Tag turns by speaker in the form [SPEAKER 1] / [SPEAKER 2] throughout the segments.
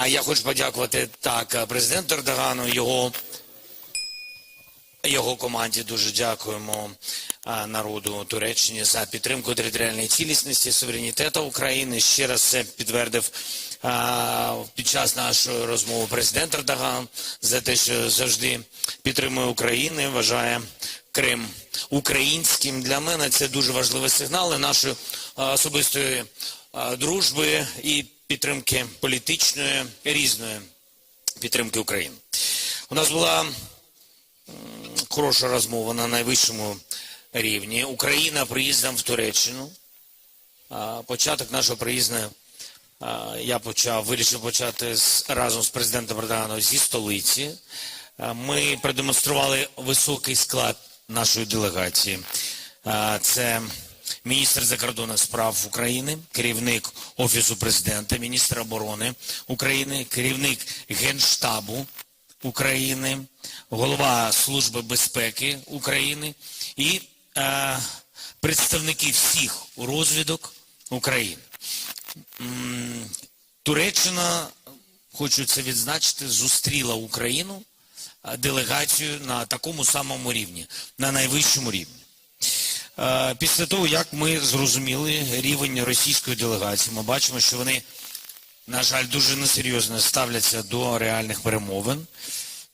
[SPEAKER 1] А я хочу подякувати так президенту Ердогану, його, його команді. Дуже дякуємо а, народу Туреччини за підтримку територіальної цілісності, суверенітету України. Ще раз це підтвердив а, під час нашої розмови президент Ердоган за те, що завжди підтримує Україну, вважає Крим українським. Для мене це дуже важливі сигнали нашої особистої дружби і підтримки політичної різної підтримки України. У нас була хороша розмова на найвищому рівні. Україна приїздом в Туреччину. Початок нашого приїзду я почав, вирішив почати з, разом з президентом Ердоганом зі столиці. Ми продемонстрували високий склад нашої делегації. Це міністр закордонних справ України, керівник Офісу президента, міністр оборони України, керівник Генштабу України, голова Служби безпеки України і е, представники всіх розвідок України. Туреччина, хочу це відзначити, зустріла Україну е, делегацію на такому самому рівні, на найвищому рівні. Е, Після того, як ми зрозуміли рівень російської делегації, ми бачимо, що вони, на жаль, дуже несерйозно ставляться до реальних перемовин.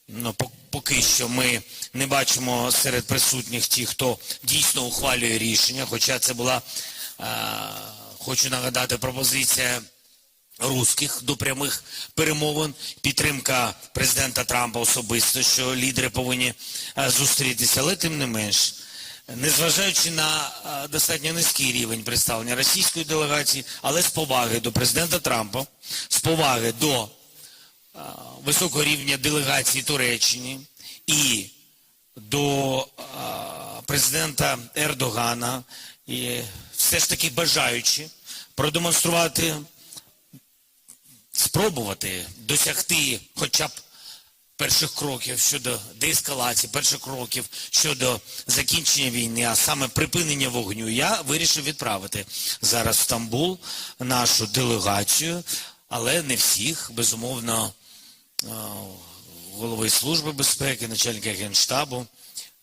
[SPEAKER 1] Ну, по- поки що ми не бачимо серед присутніх ті, хто дійсно ухвалює рішення, хоча це була, е, хочу нагадати, пропозиція русських до прямих перемовин, підтримка президента Трампа особисто, що лідери повинні е, зустрітися, але тим не менш, незважаючи на достатньо низький рівень представлення російської делегації, але з поваги до президента Трампа, з поваги до високого рівня делегації Туреччини і до президента Ердогана, і все ж таки бажаючи продемонструвати спробувати досягти хоча б перших кроків щодо деескалації, перших кроків щодо закінчення війни, а саме припинення вогню, я вирішив відправити зараз в Стамбул нашу делегацію, але не всіх, безумовно, е, голови Служби безпеки, начальника Генштабу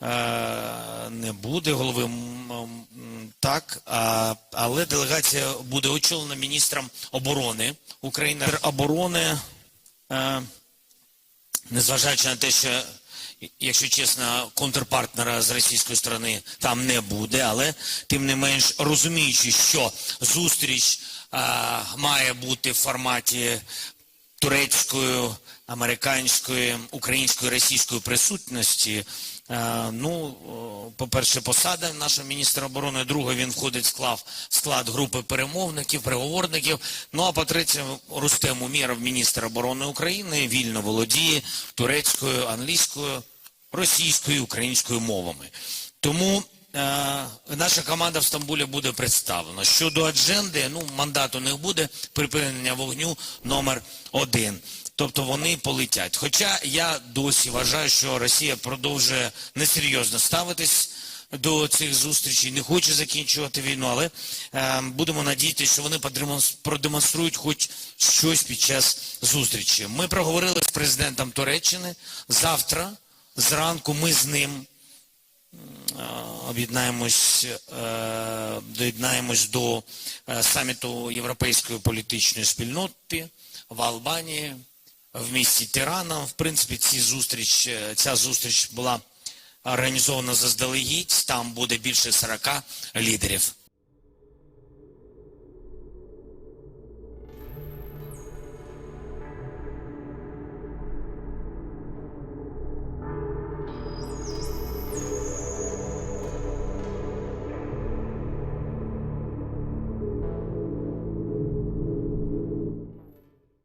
[SPEAKER 1] е, не буде, голови так, але делегація буде очолена міністром оборони України. Оборони, е, незважаючи на те, що, якщо чесно, контрпартнера з російської сторони там не буде, але тим не менш розуміючи, що зустріч а, має бути в форматі турецької, американської, української, російської присутності. Е, Ну, по-перше, посада нашого міністра оборони, друге, він входить в склад, склад групи перемовників, переговорників. Ну а по-третє, Рустем Умєров, міністр оборони України, вільно володіє турецькою, англійською, російською, українською мовами. Тому е, наша команда в Стамбулі буде представлена. Щодо адженди, ну мандат у них буде припинення вогню номер один. Тобто вони полетять. Хоча я досі вважаю, що Росія продовжує несерйозно ставитись до цих зустрічей, не хоче закінчувати війну, але е, будемо надіятися, що вони продемонструють хоч щось під час зустрічі. Ми проговорили з президентом Туреччини. Завтра зранку ми з ним е, об'єднаємось, е, доєднаємось до е, саміту Європейської політичної спільноти в Албанії, в місті Тирана. В принципі, ці зустріч, е, ця зустріч була організована заздалегідь. Там буде більше 40 лідерів